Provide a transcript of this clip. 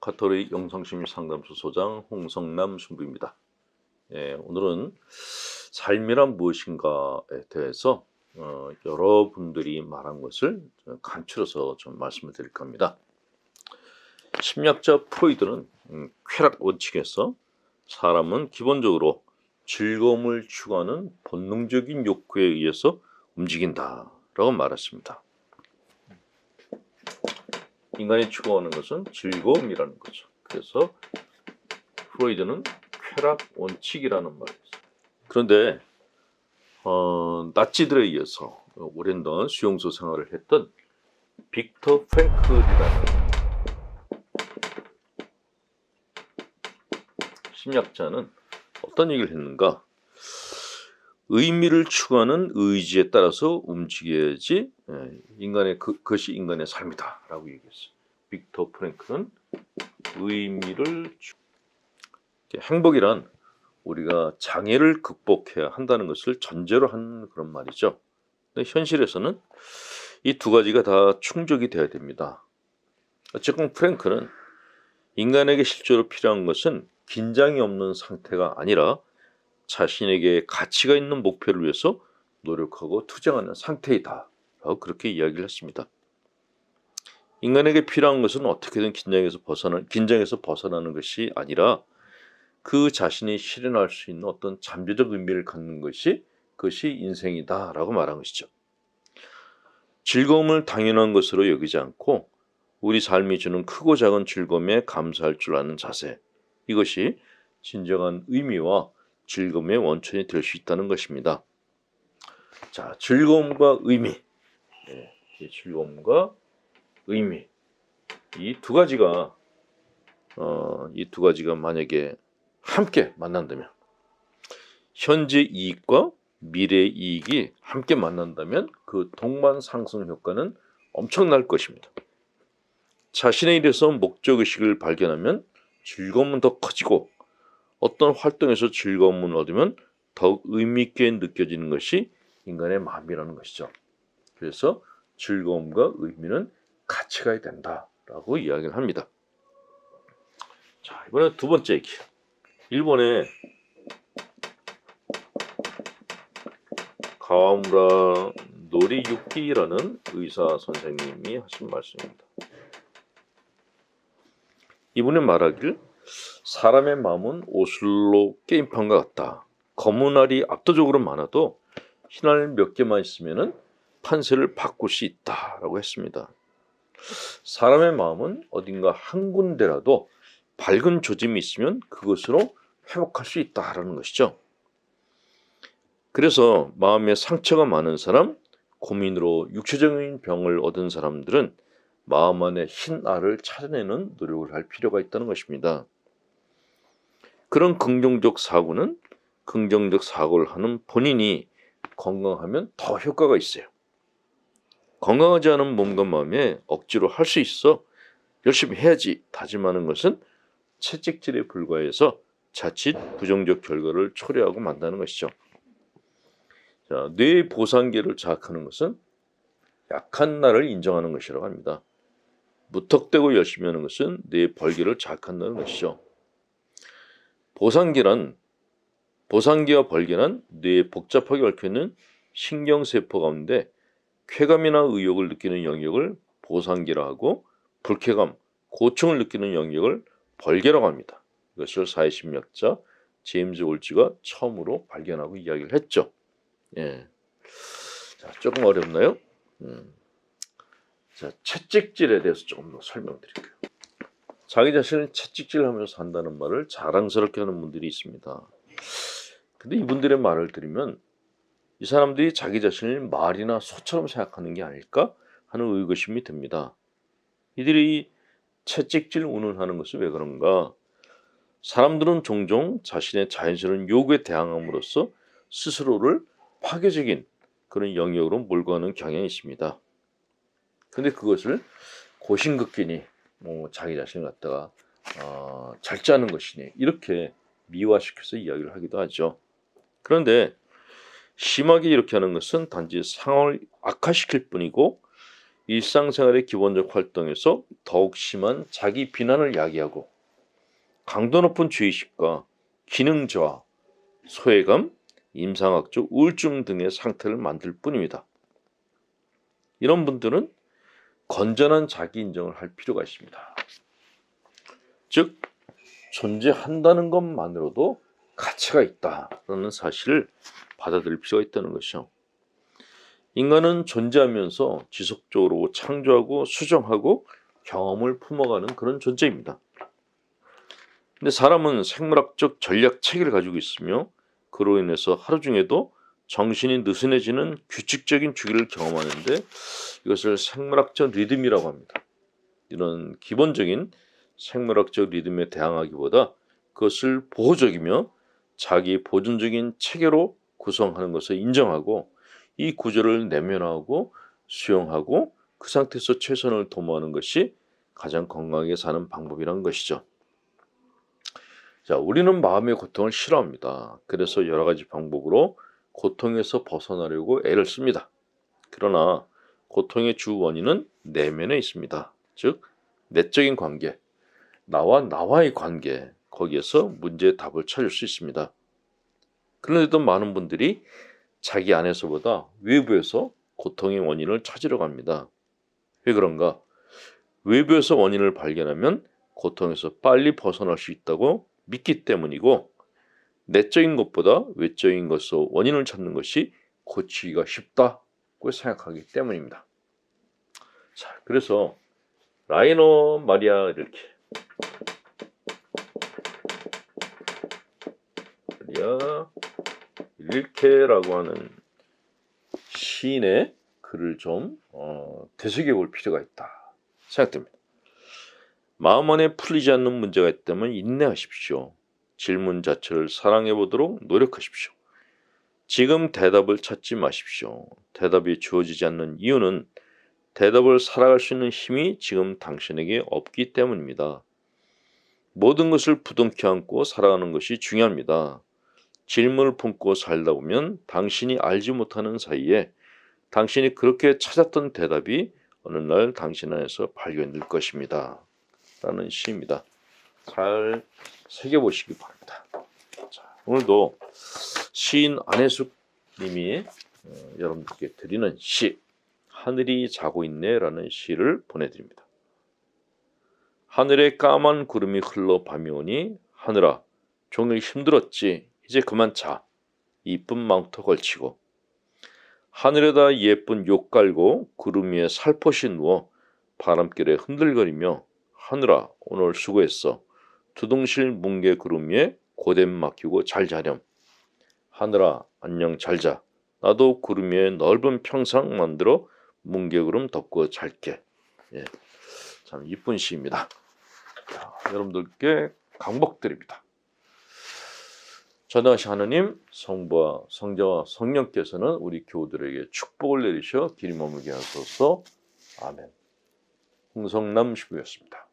카톨릭 영성심 상담소 소장 홍성남 순부입니다. 예, 오늘은 삶이란 무엇인가에 대해서 어, 여러분들이 말한 것을 간추려서 좀 말씀을 드릴 겁니다. 심리학자 프로이드는 음, 쾌락 원칙에서 사람은 기본적으로 즐거움을 추구하는 본능적인 욕구에 의해서 움직인다라고 말했습니다. 인간이 추구하는 것은 즐거움이라는 거죠. 그래서 프로이드는 쾌락 원칙이라는 말이 있어요. 그런데 어, 나치들에 의해서 오랜 동안 수용소 생활을 했던 빅터 프랭클이라는 심리학자는 어떤 얘기를 했는가? 의미를 추구하는 의지에 따라서 움직여야지 예, 인간의 그, 그것이 인간의 삶이다라고 얘기했어요. 빅터 프랭크는 의미를 추... 행복이란 우리가 장애를 극복해야 한다는 것을 전제로 한 그런 말이죠. 근데 현실에서는 이 두 가지가 다 충족이 돼야 됩니다. 어쨌건 프랭크는 인간에게 실제로 필요한 것은 긴장이 없는 상태가 아니라 자신에게 가치가 있는 목표를 위해서 노력하고 투쟁하는 상태이다. 라고 그렇게 이야기를 했습니다. 인간에게 필요한 것은 어떻게든 긴장에서 벗어나, 긴장에서 벗어나는 것이 아니라 그 자신이 실현할 수 있는 어떤 잠재적 의미를 갖는 것이 그것이 인생이다라고 말한 것이죠. 즐거움을 당연한 것으로 여기지 않고 우리 삶이 주는 크고 작은 즐거움에 감사할 줄 아는 자세 이것이 진정한 의미와 즐거움의 원천이 될 수 있다는 것입니다. 자, 즐거움과 의미, 네, 즐거움과 의미 이 두 가지가 어, 이 두 가지가 만약에 함께 만난다면 현재 이익과 미래 이익이 함께 만난다면 그 동반 상승 효과는 엄청날 것입니다. 자신의 일에서 목적 의식을 발견하면 즐거움은 더 커지고 어떤 활동에서 즐거움을 얻으면 더욱 의미 있게 느껴지는 것이 인간의 마음이라는 것이죠. 그래서 즐거움과 의미는 같이 가야 된다라고 이야기를 합니다. 자, 이번에 두 번째 얘기. 일본의 가와무라 노리유키라는 의사 선생님이 하신 말씀입니다. 이분의 말하길 사람의 마음은 오슬로 게임판과 같다. 검은 알이 압도적으로 많아도 흰 알 몇 개만 있으면 판세를 바꿀 수 있다라고 했습니다. 사람의 마음은 어딘가 한 군데라도 밝은 조짐이 있으면 그것으로 회복할 수 있다라는 것이죠. 그래서 마음에 상처가 많은 사람, 고민으로 육체적인 병을 얻은 사람들은 마음 안에 흰 알을 찾아내는 노력을 할 필요가 있다는 것입니다. 그런 긍정적 사고는 긍정적 사고를 하는 본인이 건강하면 더 효과가 있어요. 건강하지 않은 몸과 마음에 억지로 할 수 있어 열심히 해야지 다짐하는 것은 채찍질에 불과해서 자칫 부정적 결과를 초래하고 만다는 것이죠. 자, 뇌 보상계를 자극하는 것은 약한 나를 인정하는 것이라고 합니다. 무턱대고 열심히 하는 것은 뇌 벌기를 자극한다는 것이죠. 보상계란 보상계와 벌계는 뇌에 복잡하게 얽혀있는 신경세포 가운데 쾌감이나 의욕을 느끼는 영역을 보상계라 하고 불쾌감, 고충을 느끼는 영역을 벌계라고 합니다. 이것을 사회심리학자 제임스 올지가 처음으로 발견하고 이야기를 했죠. 예. 자, 조금 어렵나요? 음. 자, 채찍질에 대해서 조금 더 설명드릴게요. 자기 자신을 채찍질하면서 산다는 말을 자랑스럽게 하는 분들이 있습니다. 근데 이분들의 말을 들으면 이 사람들이 자기 자신을 말이나 소처럼 생각하는 게 아닐까 하는 의구심이 듭니다. 이들이 채찍질 운운하는 것은 왜 그런가? 사람들은 종종 자신의 자연스러운 요구에 대항함으로써 스스로를 파괴적인 그런 영역으로 몰고 가는 경향이 있습니다. 근데 그것을 고심극기니 뭐 자기 자신을 갖다가 어, 잘 짜는 것이니 이렇게 미화시켜서 이야기를 하기도 하죠. 그런데 심하게 이렇게 하는 것은 단지 상황을 악화시킬 뿐이고 일상생활의 기본적 활동에서 더욱 심한 자기 비난을 야기하고 강도 높은 죄의식과 기능 저하, 소외감, 임상학적 우울증 등의 상태를 만들 뿐입니다. 이런 분들은 건전한 자기 인정을 할 필요가 있습니다. 즉 존재한다는 것만으로도 가치가 있다라는 사실을 받아들일 필요가 있다는 것이죠. 인간은 존재하면서 지속적으로 창조하고 수정하고 경험을 품어가는 그런 존재입니다. 근데 사람은 생물학적 전략 체계를 가지고 있으며 그로 인해서 하루 중에도 정신이 느슨해지는 규칙적인 주기를 경험하는데 이것을 생물학적 리듬이라고 합니다. 이런 기본적인 생물학적 리듬에 대항하기보다 그것을 보호적이며 자기 보존적인 체계로 구성하는 것을 인정하고 이 구조를 내면화하고 수용하고 그 상태에서 최선을 도모하는 것이 가장 건강하게 사는 방법이라는 것이죠. 자, 우리는 마음의 고통을 싫어합니다. 그래서 여러 가지 방법으로 고통에서 벗어나려고 애를 씁니다. 그러나 고통의 주 원인은 내면에 있습니다. 즉, 내적인 관계, 나와 나와의 관계, 거기에서 문제의 답을 찾을 수 있습니다. 그런데도 많은 분들이 자기 안에서보다 외부에서 고통의 원인을 찾으려 합니다. 왜 그런가? 외부에서 원인을 발견하면 고통에서 빨리 벗어날 수 있다고 믿기 때문이고 내적인 것보다 외적인 것으로 원인을 찾는 것이 고치기가 쉽다고 생각하기 때문입니다. 자, 그래서 라이너 마리아 이렇게 마리아 릴케라고 하는 시인의 글을 좀 어, 되새겨 볼 필요가 있다 생각됩니다. 마음 안에 풀리지 않는 문제가 있다면 인내하십시오. 질문 자체를 사랑해 보도록 노력하십시오. 지금 대답을 찾지 마십시오. 대답이 주어지지 않는 이유는 대답을 살아갈 수 있는 힘이 지금 당신에게 없기 때문입니다. 모든 것을 부둥켜 안고 살아가는 것이 중요합니다. 질문을 품고 살다 보면 당신이 알지 못하는 사이에 당신이 그렇게 찾았던 대답이 어느 날 당신 안에서 발견될 것입니다. 라는 시입니다. 잘 새겨보시기 바랍니다. 자, 오늘도 시인 안혜숙 님이 어, 여러분들께 드리는 시 하늘이 자고 있네 라는 시를 보내드립니다. 하늘에 까만 구름이 흘러 밤이 오니 하늘아 종일 힘들었지 이제 그만 자. 이쁜 망토 걸치고. 하늘에다 예쁜 욕 깔고 구름 위에 살포시 누워 바람결에 흔들거리며 하늘아 오늘 수고했어. 두둥실 뭉게 구름 위에 고됨 맡기고 잘 자렴. 하늘아 안녕 잘 자. 나도 구름 위에 넓은 평상 만들어 뭉게구름 덮고 잘게. 예, 참 이쁜 시입니다. 자, 여러분들께 강복 드립니다 전하시 하나님 성부와 성자와 성령께서는 우리 교우들에게 축복을 내리셔 길이 머물게 하소서. 아멘. 홍성남 시부였습니다